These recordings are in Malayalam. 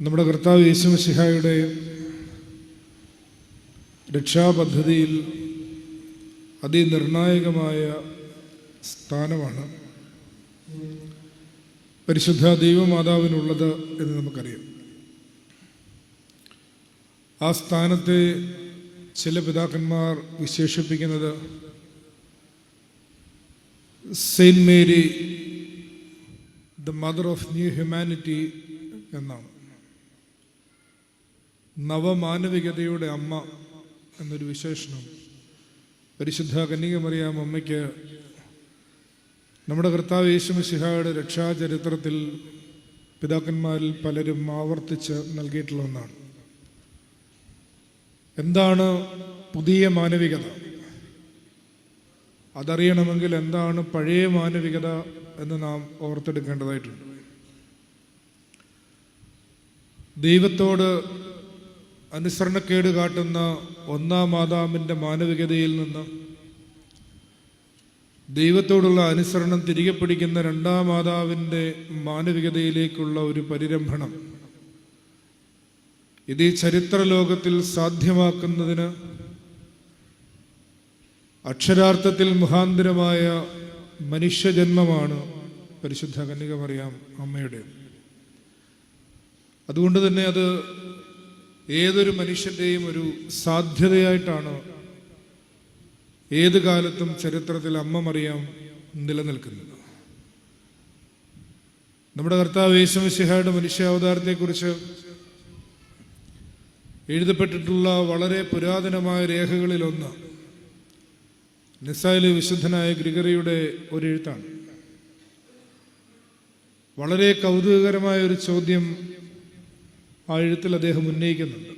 നമ്മുടെ കർത്താവ് യേശു സിഹായുടെ രക്ഷാപദ്ധതിയിൽ അതിനിർണായകമായ സ്ഥാനമാണ്. പരിശുദ്ധ ദൈവമാതാവിനുള്ളത് എന്ന് നമുക്കറിയാം. ആ സ്ഥാനത്തെ ചില പിതാക്കന്മാർ വിശേഷിപ്പിക്കുന്നത് Saint Mary the mother of new humanity എന്നാണ്. നവമാനവികതയുടെ അമ്മ എന്നൊരു വിശേഷണം. പരിശുദ്ധ കന്യകമറിയാം അമ്മയ്ക്ക് നമ്മുടെ കർത്താവ് യേശുമിശിഹായുടെ രക്ഷാചരിത്രത്തിൽ പിതാക്കന്മാരിൽ പലരും ആവർത്തിച്ച് നൽകിയിട്ടുള്ള ഒന്നാണ്. എന്താണ് പുതിയ മാനവികത? അതറിയണമെങ്കിൽ എന്താണ് പഴയ മാനവികത എന്ന് നാം ഓർത്തെടുക്കേണ്ടതായിട്ടുണ്ട്. ദൈവത്തോട് അനുസരണക്കേട് കാട്ടുന്ന ഒന്നാം മാതാവിന്റെ മാനവികതയിൽ നിന്ന് ദൈവത്തോടുള്ള അനുസരണം തിരികെ പിടിക്കുന്ന രണ്ടാം മാതാവിന്റെ മാനവികതയിലേക്കുള്ള ഒരു പരിരംഭണം. ഇത് ഈ ചരിത്ര ലോകത്തിൽ സാധ്യമാക്കുന്നതിന് അക്ഷരാർത്ഥത്തിൽ മുഖാന്തരമായ മനുഷ്യജന്മമാണ് പരിശുദ്ധ കന്യകമറിയാം അമ്മയുടെ. അതുകൊണ്ട് തന്നെ അത് ഏതൊരു മനുഷ്യന്റെയും ഒരു സാധ്യതയായിട്ടാണ് ഏത് കാലത്തും ചരിത്രത്തിൽ അമ്മ മറിയാം നിലനിൽക്കുന്നത്. നമ്മുടെ കർത്താവ് യേശുമിശിഹായുടെ മനുഷ്യാവതാരത്തെക്കുറിച്ച് എഴുതപ്പെട്ടിട്ടുള്ള വളരെ പുരാതനമായ രേഖകളിലൊന്ന് നിസായിലെ വിശുദ്ധനായ ഗ്രിഗറിയുടെ ഒരു എഴുത്താണ് വളരെ കൗതുകകരമായ ഒരു ചോദ്യം ആ എഴുത്തിൽ അദ്ദേഹം ഉന്നയിക്കുന്നുണ്ട്.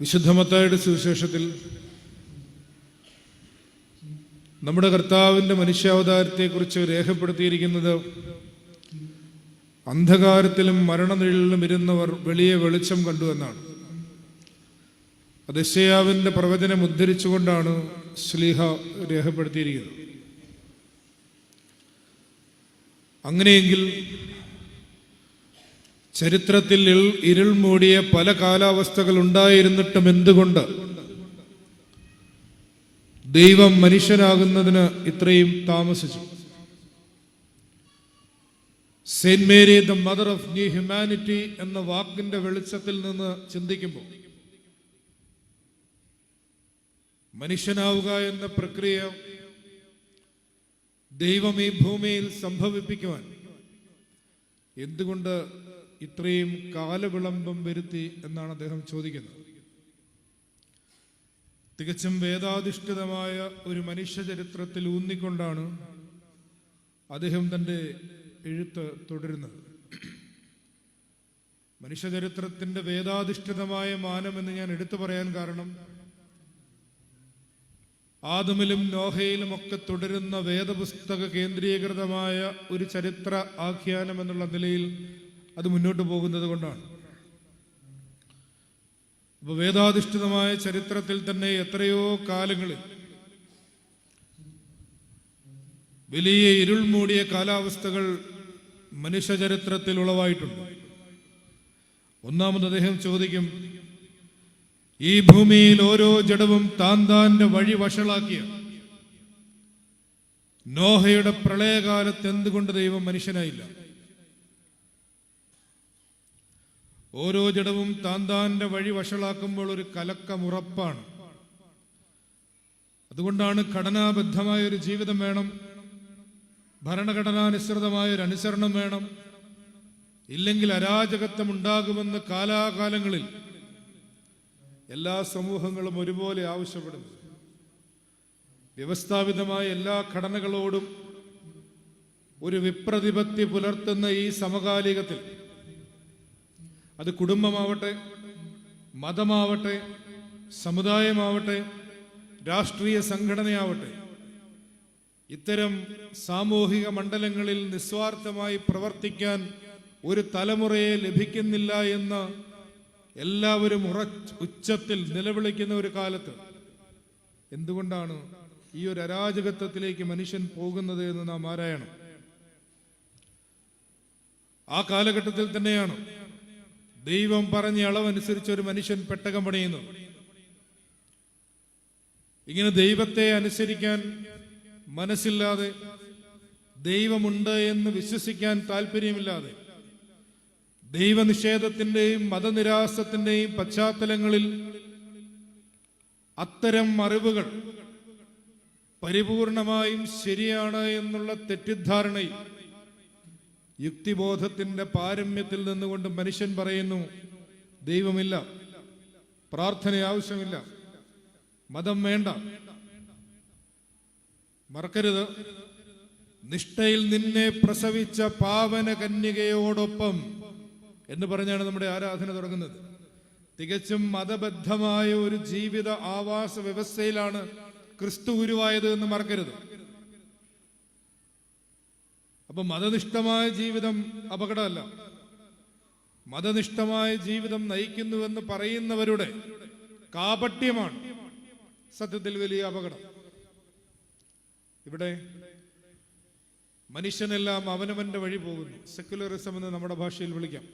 വിശുദ്ധമത്തായുടെ സുവിശേഷത്തിൽ നമ്മുടെ കർത്താവിന്റെ മനുഷ്യാവതാരത്തെക്കുറിച്ച് രേഖപ്പെടുത്തിയിരിക്കുന്നത് അന്ധകാരത്തിലും മരണനിഴലിലും ഇരുന്നവർ വെളിയെ വെളിച്ചം കണ്ടു എന്നാണ്. അത് യശയാവിന്റെ പ്രവചനം ഉദ്ധരിച്ചുകൊണ്ടാണ് ശ്ലീഹ രേഖപ്പെടുത്തിയിരിക്കുന്നത്. അങ്ങനെയെങ്കിൽ ചരിത്രത്തിൽ ഇരുൾ മൂടിയ പല കാലാവസ്ഥകൾ ഉണ്ടായിരുന്നിട്ടും എന്തുകൊണ്ട്? ദൈവം മനുഷ്യനാകുന്നതിന് ഇത്രയും താമസിച്ചു. Saint Mary the mother of new humanity എന്ന വാക്കിന്റെ വെളിച്ചത്തിൽ നിന്ന് ചിന്തിക്കുമ്പോൾ മനുഷ്യനാവുക എന്ന പ്രക്രിയ ദൈവം ഈ ഭൂമിയിൽ സംഭവിപ്പിക്കുവാൻ എന്തുകൊണ്ട് ഇത്രയും കാലവിളംബം വരുത്തി എന്നാണ് അദ്ദേഹം ചോദിക്കുന്നത്. തികച്ചും വേദാധിഷ്ഠിതമായ ഒരു മനുഷ്യ ചരിത്രത്തിൽ ഊന്നിക്കൊണ്ടാണ് അദ്ദേഹം തന്റെ എഴുത്ത് തുടരുന്നത്. മനുഷ്യചരിത്രത്തിന്റെ വേദാധിഷ്ഠിതമായ മാനം എന്ന് ഞാൻ എടുത്തു പറയാൻ കാരണം ആദമിലും നോഹയിലും ഒക്കെ തുടരുന്ന വേദപുസ്തക കേന്ദ്രീകൃതമായ ഒരു ചരിത്ര ആഖ്യാനം എന്നുള്ള നിലയിൽ അത് മുന്നോട്ട് പോകുന്നത് കൊണ്ടാണ്. അപ്പൊ വേദാധിഷ്ഠിതമായ ചരിത്രത്തിൽ തന്നെ എത്രയോ കാലങ്ങളിൽ വലിയ ഇരുൾ മൂടിയ കാലാവസ്ഥകൾ മനുഷ്യചരിത്രത്തിൽ ഉളവായിട്ടുണ്ട്. ഒന്നാമത് അദ്ദേഹം ചോദിക്കും ഈ ഭൂമിയിൽ ഓരോ ജഡവും താൻ താന്റെ വഴി വഷളാക്കിയ നോഹയുടെ പ്രളയകാലത്ത് എന്തുകൊണ്ട് ദൈവം മനുഷ്യനായില്ല? ഓരോ ജഡവും താൻ താന്റെ വഴി വഷളാക്കുമ്പോൾ ഒരു കലക്കമുറപ്പാണ് അതുകൊണ്ടാണ് ഘടനാബദ്ധമായ ഒരു ജീവിതം വേണം. ഭരണഘടനാനുസൃതമായ ഒരു അനുസരണം വേണം. ഇല്ലെങ്കിൽ അരാജകത്വം ഉണ്ടാകുമെന്ന് കാലാകാലങ്ങളിൽ എല്ലാ സമൂഹങ്ങളും ഒരുപോലെ ആവശ്യപ്പെടുന്നു. വ്യവസ്ഥാപിതമായ എല്ലാ ഘടനകളോടും ഒരു വിപ്രതിപത്തി പുലർത്തുന്ന ഈ സമകാലികത്തിൽ അത് കുടുംബമാവട്ടെ മതമാവട്ടെ സമുദായമാവട്ടെ രാഷ്ട്രീയ സംഘടനയാവട്ടെ ഇത്തരം സാമൂഹിക മണ്ഡലങ്ങളിൽ നിസ്വാർത്ഥമായി പ്രവർത്തിക്കാൻ ഒരു തലമുറയെ ലഭിക്കുന്നില്ല എന്ന് എല്ലാവരും ഉറ ഉച്ചത്തിൽ നിലവിളിക്കുന്ന ഒരു കാലത്ത് എന്തുകൊണ്ടാണ് ഈ ഒരു അരാജകത്വത്തിലേക്ക് മനുഷ്യൻ പോകുന്നത് എന്ന് നാം ആരായണം? ആ കാലഘട്ടത്തിൽ തന്നെയാണ് ദൈവം പറഞ്ഞ അളവനുസരിച്ച് ഒരു മനുഷ്യൻ പെട്ടകം പണിയുന്നു. ഇങ്ങനെ ദൈവത്തെ അനുസരിക്കാൻ മനസ്സില്ലാതെ ദൈവമുണ്ട് എന്ന് വിശ്വസിക്കാൻ താല്പര്യമില്ലാതെ ദൈവനിഷേധത്തിന്റെയും മതനിരാസത്തിന്റെയും പശ്ചാത്തലങ്ങളിൽ അത്തരം അറിവുകൾ പരിപൂർണമായും ശരിയാണ് എന്നുള്ള തെറ്റിദ്ധാരണയിൽ യുക്തിബോധത്തിന്റെ പാരമ്യത്തിൽ നിന്നുകൊണ്ട് മനുഷ്യൻ പറയുന്നു ദൈവമില്ല പ്രാർത്ഥന ആവശ്യമില്ല മതം വേണ്ട മറക്കരുത്. നിഷ്ഠയിൽ നിന്നെ പ്രസവിച്ച പാവന കന്യകയോടൊപ്പം എന്ന് പറഞ്ഞാണ് നമ്മുടെ ആരാധന തുടങ്ങുന്നത്. തികച്ചും മതബദ്ധമായ ഒരു ജീവിത ആവാസ വ്യവസ്ഥയിലാണ് ക്രിസ്തു ഗുരുവായത് എന്ന് മറക്കരുത്. അപ്പൊ മതനിഷ്ഠമായ ജീവിതം അപകടമല്ല. മതനിഷ്ഠമായ ജീവിതം നയിക്കുന്നുവെന്ന് പറയുന്നവരുടെ കാപട്യമാണ് സത്യത്തിൽ വലിയ അപകടം. ഇവിടെ മനുഷ്യനെല്ലാം അവനവന്റെ വഴി പോകുന്നു. സെക്യുലറിസം എന്ന് നമ്മുടെ ഭാഷയിൽ വിളിക്കാം.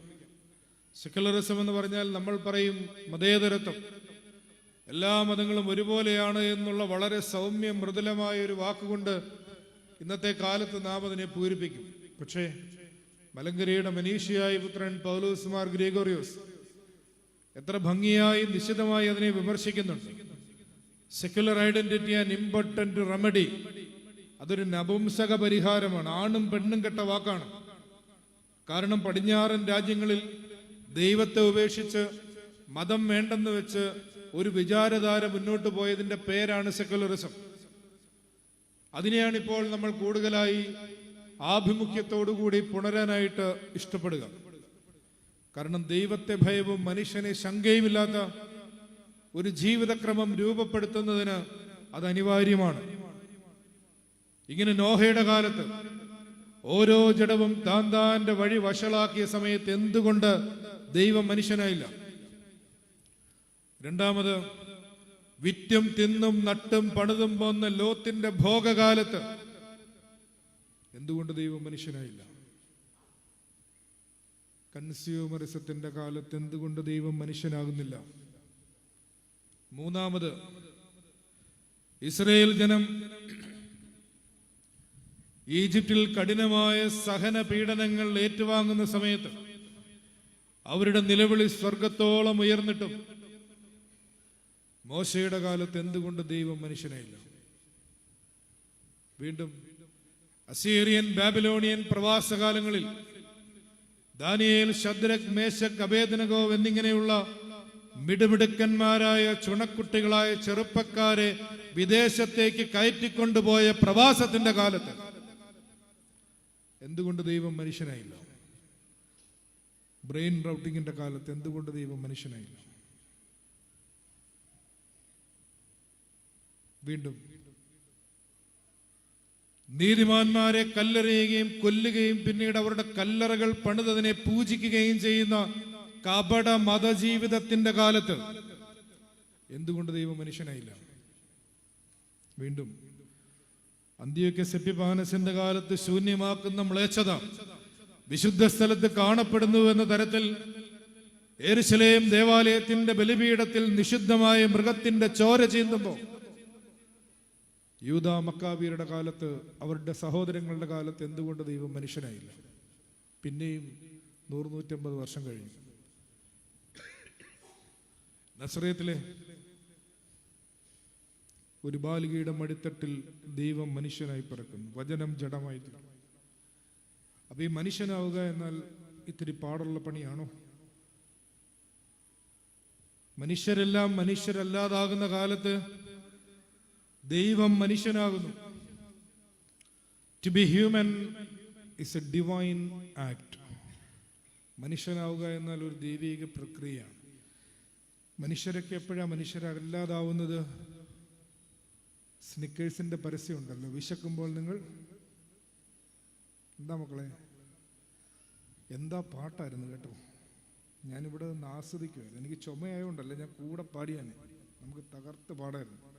സെക്യുലറിസം എന്ന് പറഞ്ഞാൽ നമ്മൾ പറയും മതേതരത്വം. എല്ലാ മതങ്ങളും ഒരുപോലെയാണ് എന്നുള്ള വളരെ സൗമ്യ മൃദുലമായ ഒരു വാക്കുകൊണ്ട് ഇന്നത്തെ കാലത്ത് നാം അതിനെ പൂരിപ്പിക്കും. പക്ഷേ മലങ്കരയുടെ മനീഷിയായ പുത്രൻ പൗലോസ് മാർ ഗ്രിഗോറിയോസ് എത്ര ഭംഗിയായി നിശ്ചിതമായി അതിനെ വിമർശിക്കുന്നുണ്ട്. Secular identity and important remedy അതൊരു നപുംസക പരിഹാരമാണ്. ആണും പെണ്ണും കെട്ട വാക്കാണ്. കാരണം പടിഞ്ഞാറൻ രാജ്യങ്ങളിൽ ദൈവത്തെ ഉപേക്ഷിച്ച് മതം വേണ്ടെന്ന് വെച്ച് ഒരു വിചാരധാര മുന്നോട്ട് പോയതിന്റെ പേരാണ് സെക്യുലറിസം അതിനെയാണ് ഇപ്പോൾ നമ്മൾ കൂടുതലായി ആഭിമുഖ്യത്തോടുകൂടി പുണരാനായിട്ട് ഇഷ്ടപ്പെടുക. കാരണം ദൈവത്തെ ഭയവും മനുഷ്യനെ ശങ്കയുമില്ലാത്ത ഒരു ജീവിതക്രമം രൂപപ്പെടുത്തുന്നതിന് അത് അനിവാര്യമാണ്. ഇങ്ങനെ നോഹയുടെ കാലത്ത് ഓരോ ജഡവും താൻ താന്റെ വഴി വഷളാക്കിയ സമയത്ത് എന്തുകൊണ്ട് ദൈവം മനുഷ്യനായില്ല? രണ്ടാമത് വിറ്റും തിന്നും നട്ടും പണിതും പോന്ന ലോത്തിന്റെ ഭോഗകാലത്ത് എന്തുകൊണ്ട് ദൈവം മനുഷ്യനായില്ല? കൺസ്യൂമറിസത്തിന്റെ കാലത്ത് എന്തുകൊണ്ട് ദൈവം മനുഷ്യനാകുന്നില്ല? മൂന്നാമത് ഇസ്രയേൽ ജനം ഈജിപ്തിൽ കഠിനമായ സഹന പീഡനങ്ങൾ ഏറ്റുവാങ്ങുന്ന സമയത്ത് അവരുടെ നിലവിളി സ്വർഗത്തോളം ഉയർന്നിട്ടും മോശയുടെ കാലത്ത് എന്തുകൊണ്ട് ദൈവം മനുഷ്യനെ ഇല്ല വീണ്ടും അസീറിയൻ ബാബിലോണിയൻ പ്രവാസകാലങ്ങളിൽ ദാനിയേൽ ശദ്രക് മേശക് അബേദനകോ എന്നിങ്ങനെയുള്ള മിടുമിടുക്കന്മാരായ ചുണക്കുട്ടികളായ ചെറുപ്പക്കാരെ വിദേശത്തേക്ക് കയറ്റിക്കൊണ്ടുപോയ പ്രവാസത്തിന്റെ കാലത്ത് എന്തുകൊണ്ട് ദൈവം മനുഷ്യനായില്ല? ബ്രെയിൻ റൗട്ടിങ്ങിന്റെ കാലത്ത് എന്തുകൊണ്ട് ദൈവം മനുഷ്യനായില്ല? വീണ്ടും. നീതിമാന്മാരെ കല്ലെറിയുകയും കൊല്ലുകയും പിന്നീട് അവരുടെ കല്ലറകൾ പണിതതിനെ പൂജിക്കുകയും ചെയ്യുന്ന കപട മതജീവിതത്തിന്റെ കാലത്ത് എന്തുകൊണ്ട് ദൈവം മനുഷ്യനായില്ല? വീണ്ടും. അന്ത്യൊക്കെ സെപ്പിപാനസിന്റെ കാലത്ത് ശൂന്യമാക്കുന്ന മ്ലേച്ഛത വിശുദ്ധ സ്ഥലത്ത് കാണപ്പെടുന്നു എന്ന തരത്തിൽ ഏരുശലേം ദേവാലയത്തിന്റെ ബലിപീഠത്തിൽ നിഷിദ്ധമായ മൃഗത്തിന്റെ ചോര ചീന്തുമ്പോൾ യൂത മക്കാബിയരുടെ കാലത്ത് അവരുടെ സഹോദരങ്ങളുടെ കാലത്ത് എന്തുകൊണ്ട് ദൈവം മനുഷ്യനായില്ല? പിന്നെയും നൂറ് നൂറ്റമ്പത് വർഷം കഴിഞ്ഞു. നസ്രയത്തിലെ ഒരു ബാലികയുടെ മടിത്തട്ടിൽ ദൈവം മനുഷ്യനായി പിറക്കുന്നു. വചനം ജഡമായി അപ്പൊ ഈ മനുഷ്യനാവുക എന്നാൽ ഇത്തിരി പാടുള്ള പണിയാണോ? മനുഷ്യരെല്ലാം മനുഷ്യരല്ലാതാകുന്ന കാലത്ത് ദൈവം മനുഷ്യനാകുന്നു. To be human is a divine act മനുഷ്യനാവുക എന്നാൽ ഒരു ദൈവിക പ്രക്രിയയാണ്. മനുഷ്യരൊക്കെ എപ്പോഴാണ് മനുഷ്യരല്ലാതാവുന്നത്? സ്നിക്കേഴ്സിന്റെ പരസ്യം ഉണ്ടല്ലോ വിശക്കുമ്പോൾ നിങ്ങൾ എന്താ മക്കളെ? എന്താ പാട്ടായിരുന്നു കേട്ടോ? ഞാനിവിടെ നിന്ന് ആസ്വദിക്കുമായിരുന്നു എനിക്ക് ചുമയായതുകൊണ്ടല്ല ഞാൻ കൂടെ പാടിയാണ് നമുക്ക് തകർത്ത് പാടായിരുന്നു.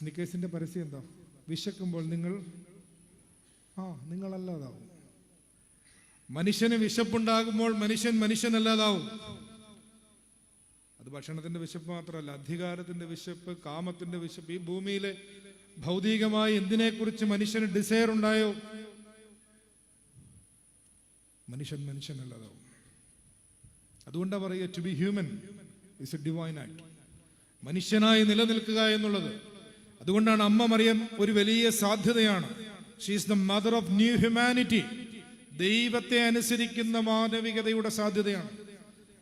സ്നിക്കേഴ്സിന്റെ പരസ്യം എന്താ? വിശക്കുമ്പോൾ നിങ്ങൾ ആ നിങ്ങളല്ലാതാവും. മനുഷ്യന് വിശപ്പുണ്ടാകുമ്പോൾ മനുഷ്യൻ മനുഷ്യനല്ലാതാവും. അത് ഭക്ഷണത്തിന്റെ വിശപ്പ് മാത്രമല്ല അധികാരത്തിന്റെ വിശപ്പ് കാമത്തിന്റെ വിശപ്പ്. ഈ ഭൂമിയിലെ ഭൗതികമായി എന്തിനെക്കുറിച്ച് മനുഷ്യന് ഡിസയർ ഉണ്ടായോ? മനുഷ്യൻ മനുഷ്യനല്ലാതാവും. അതുകൊണ്ടാണ് പറയുക to be human is a divine act മനുഷ്യനായി നിലനിൽക്കുക എന്നുള്ളത് അതുകൊണ്ടാണ് അമ്മ മറിയം ഒരു വലിയ സാധ്യതയാണ്. She's the mother of new humanity ദൈവത്തെ അനുസരിക്കുന്ന മാനവികതയുടെ സാധ്യതയാണ്.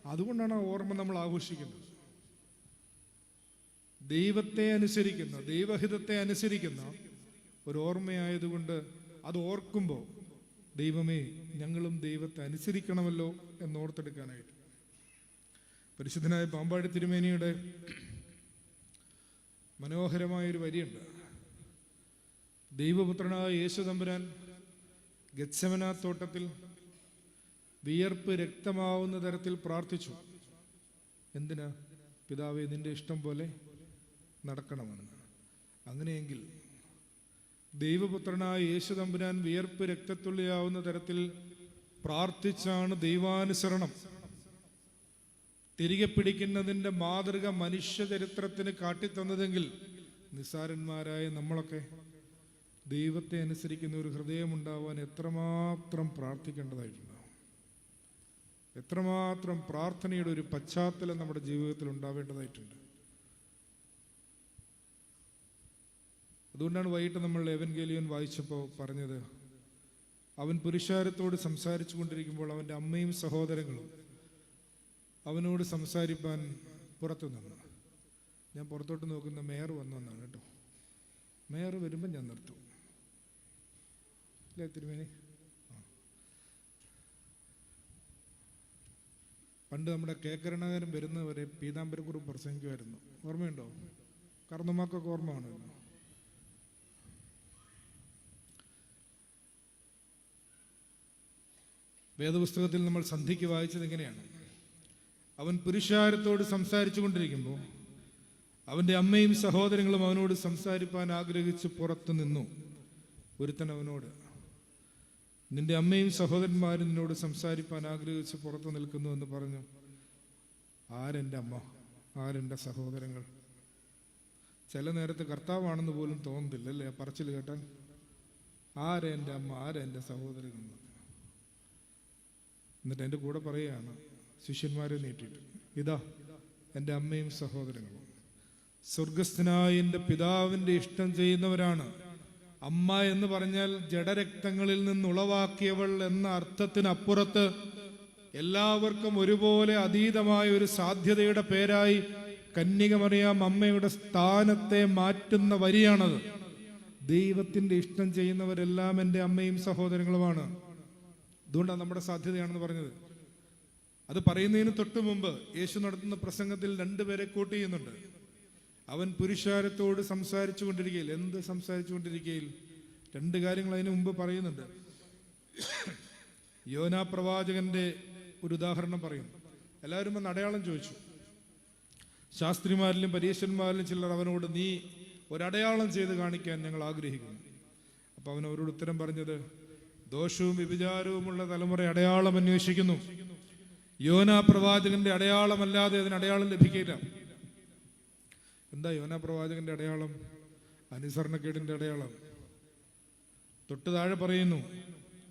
അതുകൊണ്ടാണ് ആ ഓർമ്മ നമ്മൾ ആഘോഷിക്കുന്നത്. ദൈവത്തെ അനുസരിക്കുന്ന ദൈവഹിതത്തെ അനുസരിക്കുന്ന ഒരു ഓർമ്മയായതുകൊണ്ട് അത് ഓർക്കുമ്പോൾ ദൈവമേ ഞങ്ങളും ദൈവത്തെ അനുസരിക്കണമല്ലോ എന്ന് എന്നോർത്തെടുക്കാനായിട്ട്. പരിശുദ്ധനായ പാമ്പാടി തിരുമേനിയുടെ മനോഹരമായൊരു വരിയുണ്ട്. ദൈവപുത്രനായ യേശു തമ്പുരാൻ ഗത്സമന തോട്ടത്തിൽ വിയർപ്പ് രക്തമാവുന്ന തരത്തിൽ പ്രാർത്ഥിച്ചു. എന്തിനാ? പിതാവെ നിന്റെ ഇഷ്ടം പോലെ നടക്കണമെന്ന്. അങ്ങനെയെങ്കിൽ ദൈവപുത്രനായ യേശു തമ്പുരാൻ വിയർപ്പ് രക്തത്തുള്ളിയാവുന്ന തരത്തിൽ പ്രാർത്ഥിച്ചാണ് ദൈവാനുസരണം. തിരികെ പിടിക്കുന്നതിന്റെ മാതൃക മനുഷ്യ ചരിത്രത്തിന് കാട്ടിത്തന്നതെങ്കിൽ നിസാരന്മാരായ നമ്മളൊക്കെ ദൈവത്തെ അനുസരിക്കുന്ന ഒരു ഹൃദയമുണ്ടാവാൻ എത്രമാത്രം പ്രാർത്ഥിക്കേണ്ടതായിട്ടുണ്ടാവും എത്രമാത്രം പ്രാർത്ഥനയുടെ ഒരു പശ്ചാത്തലം നമ്മുടെ ജീവിതത്തിൽ ഉണ്ടാവേണ്ടതായിട്ടുണ്ട്. അതുകൊണ്ടാണ് വൈകിട്ട് നമ്മൾ എവൻഗേലിയൻ വായിച്ചപ്പോൾ പറഞ്ഞത് അവൻ പുരുഷാരത്തോട് സംസാരിച്ചു കൊണ്ടിരിക്കുമ്പോൾ അവന്റെ അമ്മയും സഹോദരങ്ങളും അവനോട് സംസാരിപ്പാൻ പുറത്തു നിന്നു. ഞാൻ പുറത്തോട്ട് നോക്കുന്ന മേയർ വന്നെന്നാണ് കേട്ടോ. മേയർ വരുമ്പോൾ ഞാൻ നിർത്തും. അല്ലേ തിരുമേനി? പണ്ട് നമ്മുടെ കെ കരുണാകരൻ വരുന്നവരെ പീതാംബരക്കുറിപ്പ് പ്രസംഗിക്കുമായിരുന്നു. ഓർമ്മയുണ്ടോ? കർണമാക്കൊക്കെ ഓർമ്മ കാണുമല്ലോ വേദപുസ്തകത്തിൽ നമ്മൾ സന്ധിക്ക് വായിച്ചത് എങ്ങനെയാണ്? അവൻ പുരുഷാരത്തോട് സംസാരിച്ചു കൊണ്ടിരിക്കുമ്പോൾ അവന്റെ അമ്മയും സഹോദരങ്ങളും അവനോട് സംസാരിപ്പാൻ ആഗ്രഹിച്ച് പുറത്തു നിന്നു. ഒരുത്തൻ അവനോട് നിന്റെ അമ്മയും സഹോദരന്മാരും നിന്നോട് സംസാരിപ്പാൻ ആഗ്രഹിച്ച് പുറത്തു നിൽക്കുന്നു എന്ന് പറഞ്ഞു. ആരെന്റെ അമ്മ? ആരെന്റെ സഹോദരങ്ങൾ? ചില നേരത്ത് കർത്താവാണെന്ന് പോലും തോന്നുന്നില്ല അല്ലേ പറച്ചിൽ കേട്ടാൽ? ആരെ എന്റെ അമ്മ? ആരെ എന്റെ സഹോദരങ്ങൾ? എന്നിട്ട് എന്റെ കൂടെ പറയുകയാണ് ശിഷ്യന്മാരെ നീട്ടിയിട്ട്. ഇതാ എന്റെ അമ്മയും സഹോദരങ്ങളും. സ്വർഗസ്ഥനായ എന്റെ പിതാവിന്റെ ഇഷ്ടം ചെയ്യുന്നവരാണ്. അമ്മ എന്ന് പറഞ്ഞാൽ ജഡരക്തങ്ങളിൽ നിന്ന് ഉളവാക്കിയവൾ എന്ന അർത്ഥത്തിനപ്പുറത്ത് എല്ലാവർക്കും ഒരുപോലെ അതീതമായ ഒരു സാധ്യതയുടെ പേരായി കന്യകമറിയാം അമ്മയുടെ സ്ഥാനത്തെ മാറ്റുന്ന വരിയാണത്. ദൈവത്തിന്റെ ഇഷ്ടം ചെയ്യുന്നവരെല്ലാം എന്റെ അമ്മയും സഹോദരങ്ങളുമാണ്. അതുകൊണ്ടാണ് നമ്മുടെ സാധ്യതയാണെന്ന് പറഞ്ഞത്. അത് പറയുന്നതിന് തൊട്ട് മുമ്പ് യേശു നടത്തുന്ന പ്രസംഗത്തിൽ രണ്ടുപേരെ കൂട്ടി ചെയ്യുന്നുണ്ട്. അവൻ പുരുഷാരത്തോട് സംസാരിച്ചു കൊണ്ടിരിക്കയിൽ. എന്ത് സംസാരിച്ചു കൊണ്ടിരിക്കയിൽ? രണ്ട് കാര്യങ്ങൾ അതിനു മുമ്പ് പറയുന്നുണ്ട്. യോനാ പ്രവാചകന്റെ ഒരു ഉദാഹരണം പറയും. എല്ലാവരും വന്ന് അടയാളം ചോദിച്ചു. ശാസ്ത്രിമാരിലും പരീക്ഷന്മാരിലും ചിലർ അവനോട് നീ ഒരടയാളം ചെയ്ത് കാണിക്കാൻ ഞങ്ങൾ ആഗ്രഹിക്കുന്നു. അപ്പൊ അവൻ അവരോട് ഉത്തരം പറഞ്ഞത് ദോഷവും വ്യഭിചാരവുമുള്ള തലമുറ അടയാളം അന്വേഷിക്കുന്നു. യോനാ പ്രവാചകന്റെ അടയാളമല്ലാതെ അതിന് അടയാളം ലഭിക്കില്ല എന്താ യോനാ പ്രവാചകന്റെ അടയാളം? അനുസരണക്കേടിന്റെ അടയാളം. തൊട്ടു താഴെ പറയുന്നു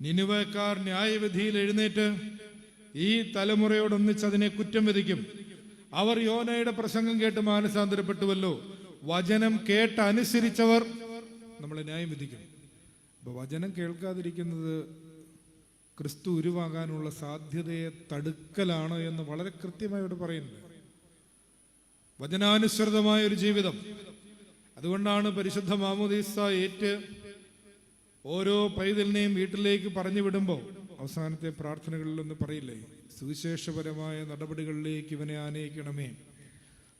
നിനുവക്കാർ ന്യായവിധിയിൽ എഴുന്നേറ്റ് ഈ തലമുറയോടൊന്നിച്ച് അതിനെ കുറ്റം വിധിക്കും. അവർ യോനയുടെ പ്രസംഗം കേട്ട് മാനസാന്തരപ്പെട്ടുവല്ലോ. വചനം കേട്ട് അനുസരിച്ചവർ നമ്മളെ ന്യായം വിധിക്കും. അപ്പൊ വചനം കേൾക്കാതിരിക്കുന്നത് ക്രിസ്തു ഉരുവാകാനുള്ള സാധ്യതയെ തടുക്കലാണ് എന്ന് വളരെ കൃത്യമായി ഇവിടെ വചനാനുസൃതമായ ഒരു ജീവിതം. അതുകൊണ്ടാണ് പരിശുദ്ധ മാമോദീസ ഏറ്റ് ഓരോ പൈതലിനെയും വീട്ടിലേക്ക് പറഞ്ഞു വിടുമ്പോൾ അവസാനത്തെ പ്രാർത്ഥനകളിലൊന്നും പറയില്ലേ? സുവിശേഷപരമായ നടപടികളിലേക്ക് ഇവനെ ആനയിക്കണമേ.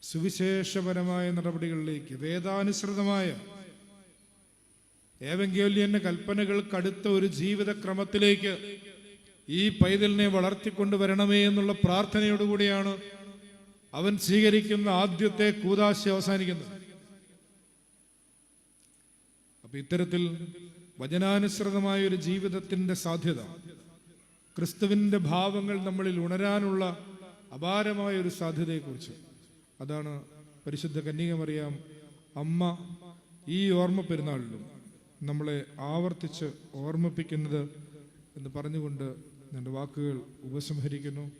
സുവിശേഷപരമായ നടപടികളിലേക്ക് വേദാനുസൃതമായ ഏവെങ്കോല്യന്റെ കൽപ്പനകൾക്കടുത്ത ഒരു ജീവിതക്രമത്തിലേക്ക് ഈ പൈതലിനെ വളർത്തിക്കൊണ്ടുവരണമേ എന്നുള്ള പ്രാർത്ഥനയോടുകൂടിയാണ് അവൻ സ്വീകരിക്കുന്ന ആദ്യത്തെ കൂതാശ അവസാനിക്കുന്നത്. അപ്പൊ ഇത്തരത്തിൽ വചനാനുസൃതമായ ഒരു ജീവിതത്തിന്റെ സാധ്യത ക്രിസ്തുവിന്റെ ഭാവങ്ങൾ നമ്മളിൽ ഉണരാനുള്ള അപാരമായ ഒരു സാധ്യതയെക്കുറിച്ച്. അതാണ് പരിശുദ്ധ കന്യകമറിയാം അമ്മ ഈ ഓർമ്മ പെരുന്നാളിലും നമ്മളെ ആവർത്തിച്ച് ഓർമ്മിപ്പിക്കുന്നത് എന്ന് പറഞ്ഞുകൊണ്ട് എന്റെ വാക്കുകൾ ഉപസംഹരിക്കുന്നു.